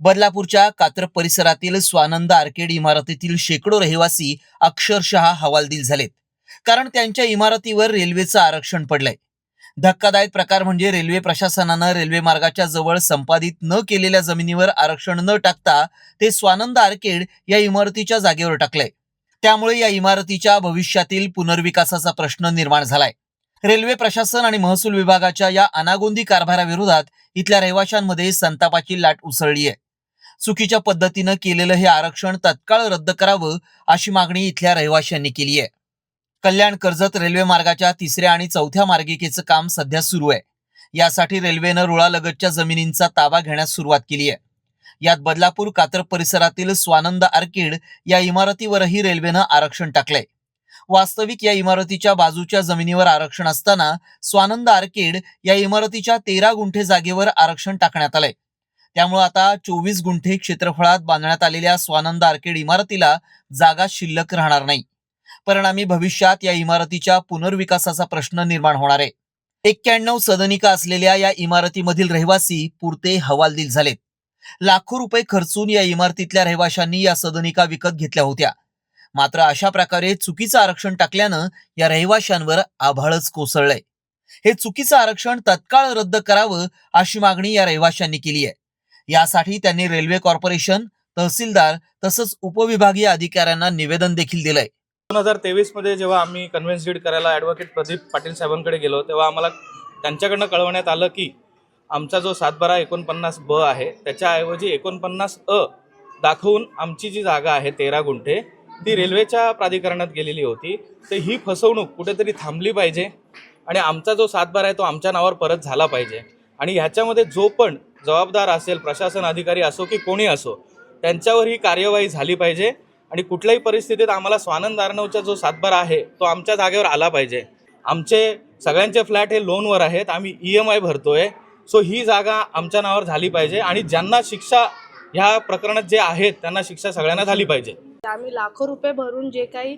बदलापूरच्या कात्र परिसरातील स्वानंद आर्केड इमारतीतील शेकडो रहिवासी अक्षरशः हवालदिल झालेत. कारण त्यांच्या इमारतीवर रेल्वेचं आरक्षण पडलंय. धक्कादायक प्रकार म्हणजे रेल्वे प्रशासनानं रेल्वे मार्गाच्या जवळ संपादित न केलेल्या जमिनीवर आरक्षण न टाकता ते स्वानंद आर्केड या इमारतीच्या जागेवर टाकलंय. त्यामुळे या इमारतीच्या भविष्यातील पुनर्विकासाचा प्रश्न निर्माण झालाय. रेल्वे प्रशासन आणि महसूल विभागाच्या या अनागोंदी कारभाराविरोधात इथल्या रहिवाशांमध्ये संतापाची लाट उसळली आहे. चुकीच्या पद्धतीनं केलेलं हे आरक्षण तत्काळ रद्द करावं अशी मागणी इथल्या रहिवाशांनी केली आहे. कल्याण कर्जत रेल्वे मार्गाच्या तिसऱ्या आणि चौथ्या मार्गिकेचं काम सध्या सुरू आहे. यासाठी रेल्वेनं रुळालगतच्या जमिनींचा ताबा घेण्यास सुरुवात केली आहे. यात बदलापूर कातर परिसरातील स्वानंद आर्किड या इमारतीवरही रेल्वेनं आरक्षण टाकलंय. वास्तविक या इमारतीच्या बाजूच्या जमिनीवर आरक्षण असताना स्वानंद आर्किड या इमारतीच्या तेरा गुंठे जागेवर आरक्षण टाकण्यात आलंय. त्यामुळे आता चोवीस गुंठे क्षेत्रफळात बांधण्यात आलेल्या स्वानंद आर्किड इमारतीला जागा शिल्लक राहणार नाही. परिणामी भविष्यात या इमारतीच्या पुनर्विकासाचा प्रश्न निर्माण होणार आहे. एक्क्याण्णव सदनिका असलेल्या या इमारतीमधील रहिवासी पुरते हवालदिल झालेत. लाखो रुपये खर्चून या इमारतीतल्या रहिवाशांनी या सदनिका विकत घेतल्या होत्या. मात्र अशा प्रकारे चुकीचं आरक्षण टाकल्यानं या रहिवाशांवर आभाळच कोसळलंय. हे चुकीचं आरक्षण तत्काळ रद्द करावं अशी मागणी या रहिवाशांनी केली आहे. यासाठी त्यांनी रेल्वे कॉर्पोरेशन तहसीलदार तसंच उपविभागीय अधिकाऱ्यांना निवेदन देखील दिलंय. दोन हजार तेवीसमध्ये जेव्हा आम्ही कन्व्हेन्स डीड करायला ॲडव्होकेट प्रदीप पाटील साहेबांकडे गेलो तेव्हा आम्हाला त्यांच्याकडनं कळवण्यात आलं की आमचा जो सातबारा एकोणपन्नास ब आहे त्याच्याऐवजी एकोणपन्नास अ दाखवून आमची जी जागा आहे तेरा गुंठे ती रेल्वेच्या प्राधिकरणात गेलेली होती. तर ही फसवणूक कुठेतरी थांबली पाहिजे आणि आमचा जो सातबारा आहे तो आमच्या नावावर परत झाला पाहिजे. आणि ह्याच्यामध्ये जो पण जबाबदार असेल प्रशासन अधिकारी असो की कोणी असो त्यांच्यावर ही कार्यवाही झाली पाहिजे आणि कुठल्याही परिस्थितीत आम्हाला स्वानंद अर्णवचा जो सातबारा आहे तो आमच्या जागेवर आला पाहिजे. आमचे सगळ्यांचे फ्लॅट हे लोनवर आहेत आम्ही ई एम आय भरतोय. सो ही जागा आमच्या नावावर झाली पाहिजे आणि ज्यांना शिक्षा ह्या प्रकरणात जे आहेत त्यांना शिक्षा सगळ्यांना झाली पाहिजे. आम्ही लाखो रुपये भरून जे काही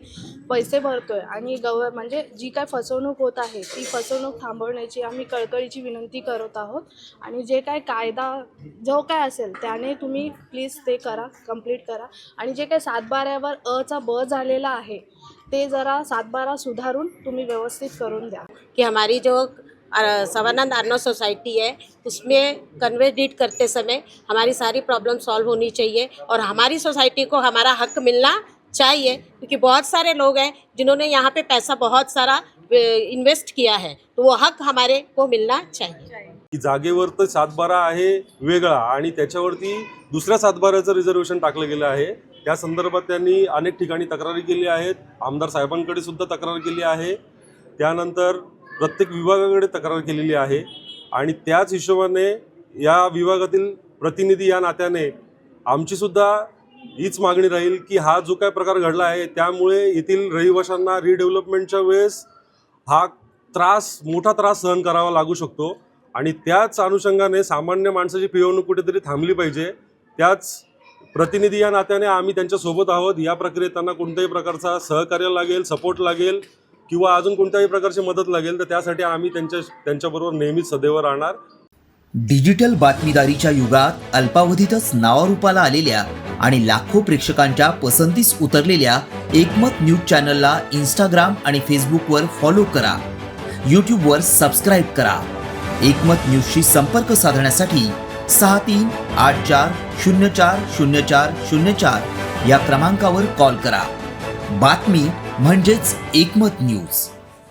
पैसे भरतोय आणि गव म्हणजे जी काय फसवणूक होत आहे ती फसवणूक थांबवण्याची आम्ही कळकळीची विनंती करत आहोत. आणि जे काय कायदा जो काय असेल त्याने तुम्ही प्लीज ते करा कंप्लीट करा. आणि जे काही सातबाऱ्यावर अचा ब झालेला आहे ते जरा सातबारा सुधारून तुम्ही व्यवस्थित करून द्या. कि हमारी जो सवानंद आर्नो सोसाइटी है उसमें कन्वे डीड करते समय हमारी सारी प्रॉब्लम सॉल्व होनी चाहिए और हमारी सोसाइटी को हमारा हक मिलना चाहिए क्योंकि बहुत सारे लोग हैं जिन्होंने यहाँ पे पैसा बहुत सारा इन्वेस्ट किया है तो वो हक हमारे को मिलना चाहिए। की जागेवर तर सातबारा आहे वेगळा आणि त्याच्यावरती दुसऱ्या सातबाराचं रिझर्वेशन टाकलं गेलं आहे. त्या संदर्भात त्यांनी अनेक ठिकाणी तक्रारी केली आहेत. आमदार साहेबांकडे सुद्धा तक्रार केली आहे. त्यानंतर प्रत्येक विभागाकडे तक्रार केलेली आहे आणि त्याच हिशोबाने या विभागातील प्रतिनिधी या नात्याने आमचीसुद्धा हीच मागणी राहील की हा जो काय प्रकार घडला आहे त्यामुळे येथील रहिवाशांना रिडेव्हलपमेंटच्या वेळेस हा त्रास मोठा त्रास सहन करावा लागू शकतो आणि त्याच अनुषंगाने सामान्य माणसाची पिळवणूक कुठेतरी थांबली पाहिजे. त्याच प्रतिनिधी या नात्याने आम्ही त्यांच्यासोबत आहोत. या प्रक्रियेत त्यांना कोणत्याही प्रकारचा सहकार्य लागेल सपोर्ट लागेल. किंवा अजून कोणत्याही प्रकारची मदत लागेल तर त्यासाठी आम्ही त्यांच्या त्यांच्याबरोबर नेहमीच सदैव राहणार. डिजिटल बातमीदारीच्या युगात अल्पावधीतच नावारूपाला आलेल्या आणि लाखो प्रेक्षकांच्या पसंतीस उतरलेल्या एकमत न्यूज चॅनलला इंस्टाग्राम आणि फेसबुकवर फॉलो करा. यूट्यूबवर सबस्क्राईब करा. एकमत न्यूजशी संपर्क साधण्यासाठी सहा तीन आठ चार शून्य चार शून्य चार शून्य चार या क्रमांकावर कॉल करा. बातमी म्हणजेच एकमत न्यूज.